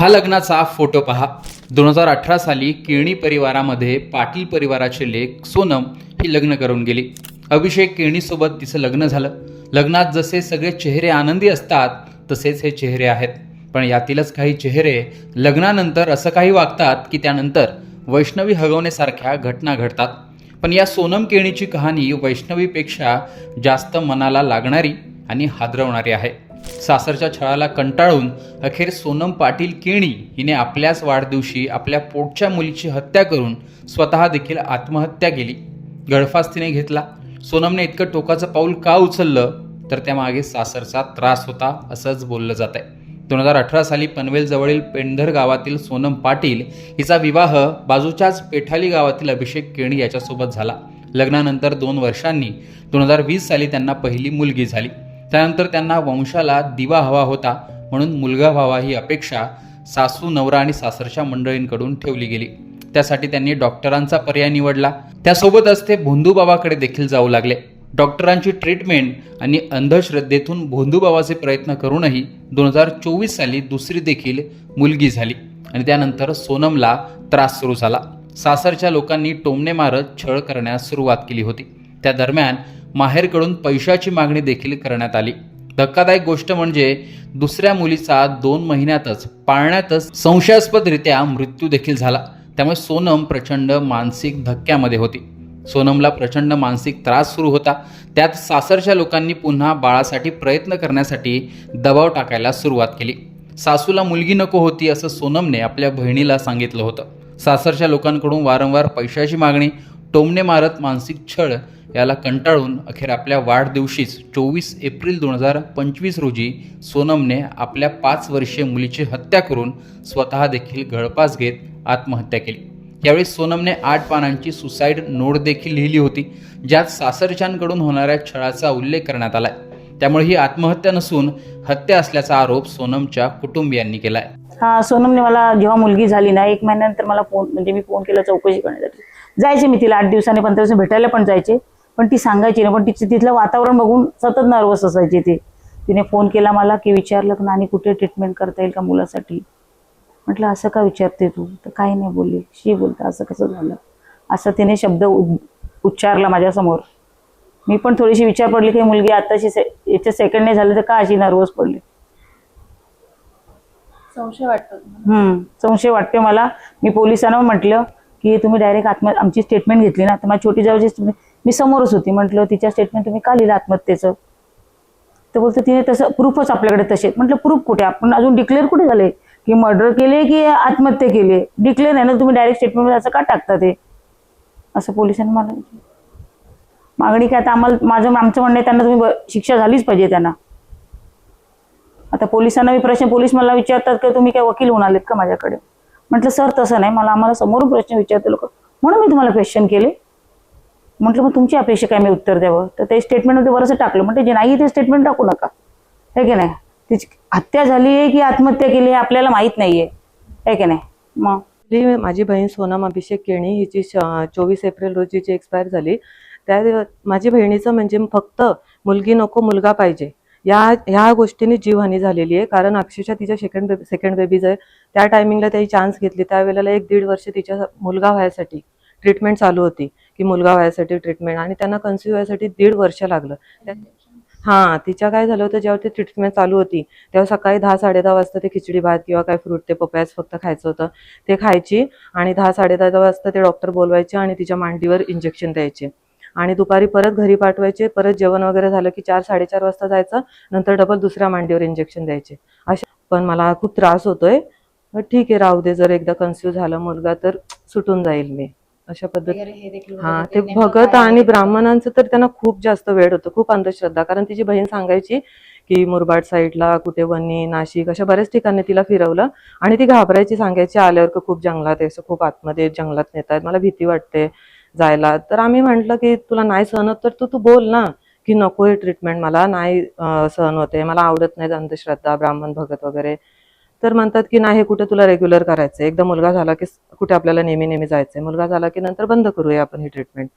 हा लग्नाचा फोटो पहा. दोन हजार अठरा साली केणी परिवारामध्ये पाटील परिवाराचे लेख सोनम ही लग्न करून गेली. अभिषेक केणीसोबत तिचं लग्न झालं. लग्नात जसे सगळे चेहरे आनंदी असतात तसेच हे चेहरे आहेत. पण यातीलच काही चेहरे लग्नानंतर असं काही वागतात की त्यानंतर वैष्णवी हगवण्यासारख्या घटना घडतात. पण या सोनम केणीची कहाणी वैष्णवीपेक्षा जास्त मनाला लागणारी आणि हादरवणारी आहे. सासरच्या छळाला कंटाळून अखेर सोनम पाटील केणी हिने आपल्याच वाढदिवशी आपल्या पोटच्या मुलीची हत्या करून स्वतः देखील आत्महत्या केली. गळफास तिने घेतला. सोनमने इतकं टोकाचं पाऊल का उचललं? तर त्यामागे सासरचा त्रास होता असंच बोललं जात आहे दोन हजार अठरा साली पनवेलजवळील पेंढर गावातील सोनम पाटील हिचा विवाह बाजूच्याच पेठाली गावातील अभिषेक केणी याच्यासोबत झाला. लग्नानंतर दोन वर्षांनी दोन हजार वीस साली त्यांना पहिली मुलगी झाली. त्यानंतर त्यांना वंशाला दिवा हवा होता म्हणून मुलगा व्हावा ही अपेक्षा सासू नवरा आणि सासरच्या मंडळींकडून ठेवली गेली. त्यासाठी त्यांनी डॉक्टरांचा पर्याय निवडला. त्यासोबतच ते भोंदूबाबाकडे देखील जाऊ लागले. डॉक्टरांची ट्रीटमेंट आणि अंधश्रद्धेतून भोंदूबाबाचे प्रयत्न करूनही दोन हजार चोवीस साली दुसरी देखील मुलगी झाली आणि त्यानंतर सोनमला त्रास सुरू झाला. सासरच्या लोकांनी टोमणे मारत छळ करण्यास सुरुवात केली होती. त्या दरम्यान माहेरकडून पैशाची मागणी देखील करण्यात आली. धक्कादायक गोष्ट म्हणजे दुसऱ्या मुलीचा दोन महिन्यातच पाळण्यातच संशयास्पदरित्या मृत्यू देखील झाला. त्यामुळे सोनम प्रचंड मानसिक धक्क्यामध्ये होती. सोनमला प्रचंड मानसिक त्रास सुरू होता. त्यात सासरच्या लोकांनी पुन्हा बाळासाठी प्रयत्न करण्यासाठी दबाव टाकायला सुरुवात केली. सासूला मुलगी नको होती असं सोनमने आपल्या बहिणीला सांगितलं होतं. सासरच्या लोकांकडून वारंवार पैशाची मागणी टोमणे मारत मानसिक छळ याला कंटाळून अखेर आपल्या वाढदिवशीच चोवीस एप्रिल दोन हजार पंचवीस रोजी सोनमने आपल्या पाच वर्षीय मुलीची हत्या करून स्वतः देखील गळपास घेत आत्महत्या केली. यावेळी सोनमने आठ पानांची सुसाईड नोट देखील लिहिली होती ज्यात सासरच्यांकडून होणाऱ्या छळाचा उल्लेख करण्यात आलाय. त्यामुळे ही आत्महत्या नसून हत्या असल्याचा आरोप सोनमच्या कुटुंबियांनी केलाय. हा सोनमने मला जेव्हा मुलगी झाली ना एक महिन्यानंतर मला फोन म्हणजे मी फोन केला चौकशी करण्यासाठी. जायचे मी तिला आठ दिवसांनी पंधरा दिवसांनी भेटायला पण जायचे. पण ती सांगायची ना पण तिचं तिथलं वातावरण बघून सतत नर्वस असायची ती. तिने फोन केला मला की विचारलं की नानी कुठे ट्रीटमेंट करता येईल का मुलासाठी? म्हटलं असं का विचारते तू? तर काही नाही बोलली. शी बोलतं असं कसं झालं? असं तिने शब्द उच्चारला माझ्यासमोर. मी पण थोडीशी विचार पडली की मुलगी आताशी से याच्या सेकंड नाही झालं तर का अशी नर्वस पडली? संशय वाटतो संशय वाटते मला. मी पोलिसांना म्हटलं की तुम्ही डायरेक्ट आत्म आमची स्टेटमेंट घेतली ना तर माझी छोटी जवळची statement- मी समोरच होती. म्हटलं तिच्या स्टेटमेंट तुम्ही का लिहिलं आत्महत्येचं? तर बोलतो तिने तसं प्रूफच आपल्याकडे तसे. म्हटलं प्रूफ कुठे? आपण अजून डिक्लेअर कुठे झाले? की मर्डर केले की आत्महत्या केली डिक्लेअर आहे ना तुम्ही डायरेक्ट स्टेटमेंट असं का टाकता ते? असं पोलिसांनी मला मागणी काय आता आम्हाला माझं आमचं म्हणणं आहे त्यांना तुम्ही शिक्षा झालीच पाहिजे त्यांना. आता पोलिसांना मी प्रश्न पोलीस मला विचारतात की तुम्ही काय वकील होऊन आलेत का माझ्याकडे? म्हटलं सर तसं नाही. मला आम्हाला समोरून प्रश्न विचारते लोक. म्हणून मी तुम्हाला क्वेश्चन केले. म्हटलं मग तुमची अपेक्षा काय? मी उत्तर द्यावं. तर ते स्टेटमेंटमध्ये बरंच टाकलं. म्हटलं जे नाही ते स्टेटमेंट टाकू नका. हे की नाही? तिची हत्या झाली आहे की आत्महत्या केली आहे आपल्याला माहीत नाही आहे की नाही? मग? माझी बहीण सोनम अभिषेक केणी हिची चोवीस एप्रिल रोजीची एक्सपायर झाली त्या माझी बहिणीचं म्हणजे फक्त मुलगी नको मुलगा पाहिजे. या ह्या गोष्टीने जीवहानी झालेली आहे. कारण अक्षरशः तिच्या सेकंड बेबी सेकंड बेबीज आहे त्या टायमिंगला त्याची चान्स घेतली त्यावेळेला एक दीड वर्ष तिच्या मुलगा व्हायसाठी ट्रीटमेंट चालू होती. की मुलगा व्हायसाठी ट्रीटमेंट आणि त्यांना कन्सिव्ह व्हायसाठी दीड वर्ष लागलं. हा तिच्या काय झालं होतं जेव्हा ती ट्रीटमेंट चालू होती तेव्हा सकाळी दहा साडे दहा वाजता ते खिचडी भात किंवा काय फ्रूट ते पपयाच फक्त खायचं होतं. ते खायची आणि दहा साडे दहा वाजता ते डॉक्टर बोलवायचे आणि तिच्या मांडीवर इंजेक्शन द्यायचे. आणि दुपारी परत घरी पाठवायचे परत जेवण वगैरे झालं की चार साडेचार वाजता जायचं नंतर डबल दुसऱ्या मांडीवर इंजेक्शन द्यायचे. अशा पण मला खूप त्रास होतोय. ठीक आहे राहू दे जर एकदा कन्फ्यूज झाला मुलगा तर सुटून जाईल मी. अशा पद्धती वगैरे हे ते भगत आणि? ब्राह्मणांचं तर त्यांना खूप जास्त वेळ होतं खूप अंधश्रद्धा. कारण तिची बहीण सांगायची की मुरबाड साईडला कुठे वनी नाशिक अशा बऱ्याच ठिकाणी तिला फिरवलं आणि ती घाबरायची सांगायची आल्यावर खूप जंगलात आहे असं खूप आतमध्ये जंगलात नेतात मला भीती वाटते. जायला. तर आम्ही म्हंटल की तुला नाही सहन होत तर तू तू बोल ना की नको हे ट्रीटमेंट मला नाही सहन होते मला आवडत नाही अंधश्रद्धा ब्राह्मण भगत वगैरे. तर म्हणतात की नाही हे कुठे तुला रेग्युलर करायचं एकदा मुलगा झाला की कुठे आपल्याला नेहमी नेहमी जायचंय? मुलगा झाला की नंतर बंद करूया आपण ही ट्रीटमेंट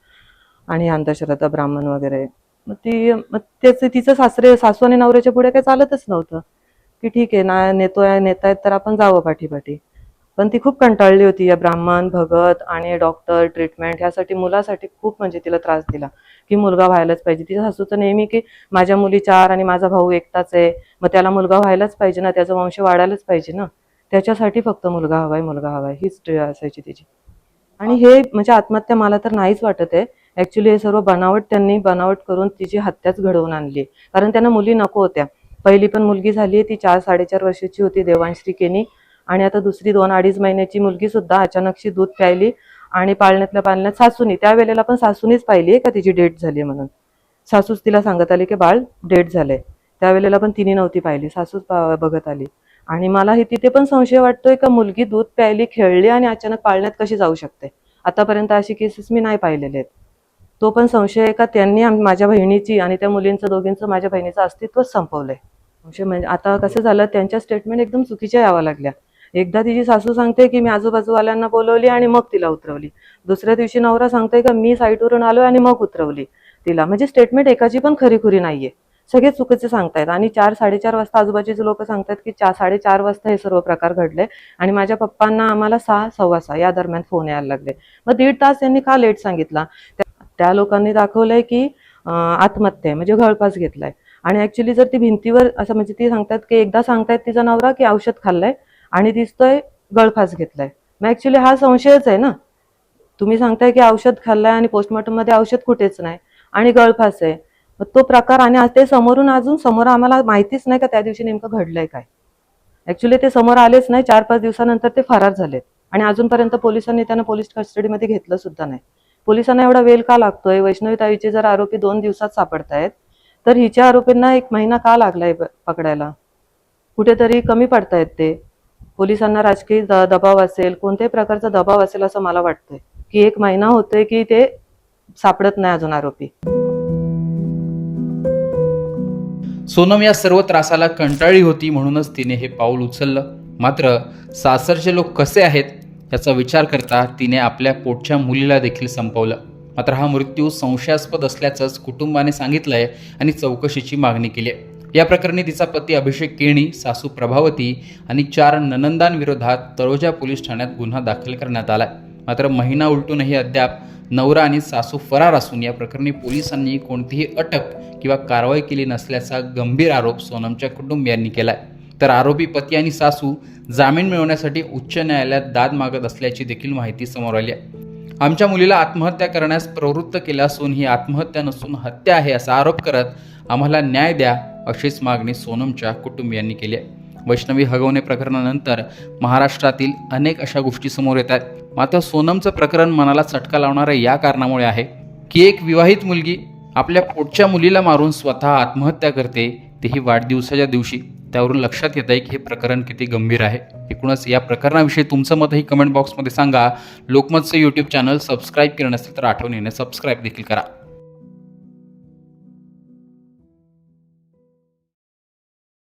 आणि अंधश्रद्धा ब्राह्मण वगैरे. मग ती मग त्याचं तिचं सासरे सासू आणि नवऱ्याच्या पुढे काही चालतच नव्हतं. की ठीक आहे ना नेतोय नेतायत तर आपण जावं पाठीपाठी. पण ती खूप कंटाळली होती. या ब्राह्मण भगत आणि डॉक्टर ट्रीटमेंट ह्यासाठी मुलासाठी खूप म्हणजे तिला त्रास दिला की मुलगा व्हायलाच पाहिजे. तिच्या सासूचं नेहमी की माझ्या मुली चार आणि माझा भाऊ एकटाच आहे. मग त्याला मुलगा व्हायलाच पाहिजे ना? त्याचा वंश वाढायलाच पाहिजे ना? त्याच्यासाठी फक्त मुलगा हवाय मुलगा हवाय. हीच असायची तिची. आणि हे म्हणजे आत्महत्या मला तर नाहीच वाटत आहे. ऍक्च्युली हे सर्व बनावट त्यांनी बनावट करून तिची हत्याच घडवून आणली कारण त्यांना मुली नको होत्या. पहिली पण मुलगी झाली ती चार साडेचार वर्षाची होती देवांश्री केनी. आणि आता दुसरी दोन अडीच महिन्याची मुलगी सुद्धा अचानकशी दूध प्यायली आणि पाळण्यातल्या पाळण्यात सासूनी त्यावेळेला पण सासूनीच पाहिली का तिची डेट झाली म्हणून? सासूच तिला सांगत आली की बाळ डेट झालंय. त्यावेळेला पण तिने नव्हती पाहिली सासूच बघत आली. आणि मला हे तिथे पण संशय वाटतोय का मुलगी दूध प्यायली खेळली आणि अचानक पाळण्यात कशी जाऊ शकते? आतापर्यंत अशी केसेस मी नाही पाहिलेले आहेत. तो पण संशय आहे का त्यांनी माझ्या बहिणीची आणि त्या मुलींचं दोघींचं माझ्या बहिणीचं अस्तित्वच संपवलंय. संशय म्हणजे आता कसं झालं त्यांच्या स्टेटमेंट एकदम चुकीच्या यावं लागल्या. एकदा तिची सासू सांगते की मी आजूबाजूवाल्यांना बोलवली आणि मग तिला उतरवली. दुसऱ्या दिवशी नवरा सांगतोय का मी साईटवरून आलो आणि मग उतरवली तिला. म्हणजे स्टेटमेंट एकाची पण खरीखुरी नाहीये. सगळे चुकीचे सांगतायत आणि चार साडेचार वाजता आजूबाजूचे लोक सांगतात की चार साडेचार वाजता हे सर्व प्रकार घडले आणि माझ्या पप्पांना आम्हाला सहा सव्वा सहा या दरम्यान फोन यायला लागले. मग दीड तास त्यांनी का लेट सांगितला? त्या- लोकांनी दाखवलंय की आत्महत्या आहे म्हणजे घळपास घेतलाय. आणि ऍक्च्युली जर ती भिंतीवर असं म्हणजे ती सांगतात की एकदा सांगतायत तिचा नवरा की औषध खाल्लंय आणि दिसतोय गळफास घेतलाय. मग ऍक्च्युली हा संशयच आहे ना? तुम्ही सांगताय की औषध खाल्लंय आणि पोस्टमॉर्टममध्ये औषध कुठेच नाही आणि गळफास आहे. मग तो प्रकार आणि ते समोरून अजून समोर आम्हाला माहितीच नाही का त्या दिवशी नेमकं घडलंय काय. ऍक्च्युली ते समोर आलेच नाही चार पाच दिवसानंतर ते फरार झालेत. आणि अजूनपर्यंत पोलिसांनी त्यांना पोलीस कस्टडीमध्ये घेतलं सुद्धा नाही. पोलिसांना एवढा वेळ का लागतोय? वैष्णवी ताईचे जर आरोपी दोन दिवसात सापडतायत तर हिच्या आरोपींना एक महिना का लागलाय पकडायला? कुठेतरी कमी पडतायत ते. पोलिसांना राजकीय द- दबाव असेल कोणत्याही प्रकारचा दबाव असेल असं मला वाटतंय. की एक महिना होतोय की ते सापडत नाही अजून आरोपी. सोनम या सर्व त्रासाला कंटाळली होती म्हणूनच तिने हे पाऊल उचललं. मात्र सासरचे लोक कसे आहेत याचा विचार करता तिने आपल्या पोटच्या मुलीला देखील संपवलं. मात्र हा मृत्यू संशयास्पद असल्याचंच कुटुंबाने सांगितलंय आणि चौकशीची मागणी केली आहे या प्रकरणी तिचा पती अभिषेक केणी सासू प्रभावती आणि चार ननंदांविरोधात तळोजा पोलीस ठाण्यात गुन्हा दाखल करण्यात आला मात्र महिना उलटूनही अद्याप नवरा आणि सासू फरार असून या प्रकरणी पोलिसांनी कोणतीही अटक किंवा कारवाई केली नसल्याचा गंभीर आरोप सोनमच्या कुटुंबियांनी केलाय. तर आरोपी पती आणि सासू जामीन मिळवण्यासाठी उच्च न्यायालयात दाद मागत असल्याची देखील माहिती समोर आली आहे. आमच्या मुलीला आत्महत्या करण्यास प्रवृत्त केलं असून ही आत्महत्या नसून हत्या आहे असा आरोप करत आम्हाला न्याय द्या अशीच मागणी सोनमच्या कुटुंबियांनी केली आहे. वैष्णवी हगवणे प्रकरणानंतर महाराष्ट्रातील अनेक अशा गोष्टी समोर येत आहेत. मात्र सोनमचं प्रकरण मनाला चटका लावणारं या कारणामुळे आहे की एक विवाहित मुलगी आपल्या पोटच्या मुलीला मारून स्वतः आत्महत्या करते तेही वाढदिवसाच्या दिवशी. त्यावरून लक्षात येत आहे की हे प्रकरण किती गंभीर आहे. एकूणच या प्रकरणाविषयी तुमचं मतही कमेंट बॉक्समध्ये सांगा. लोकमतचं यूट्यूब चॅनल सबस्क्राईब केलं नसेल तर आठवणीने सबस्क्राईब देखील करा.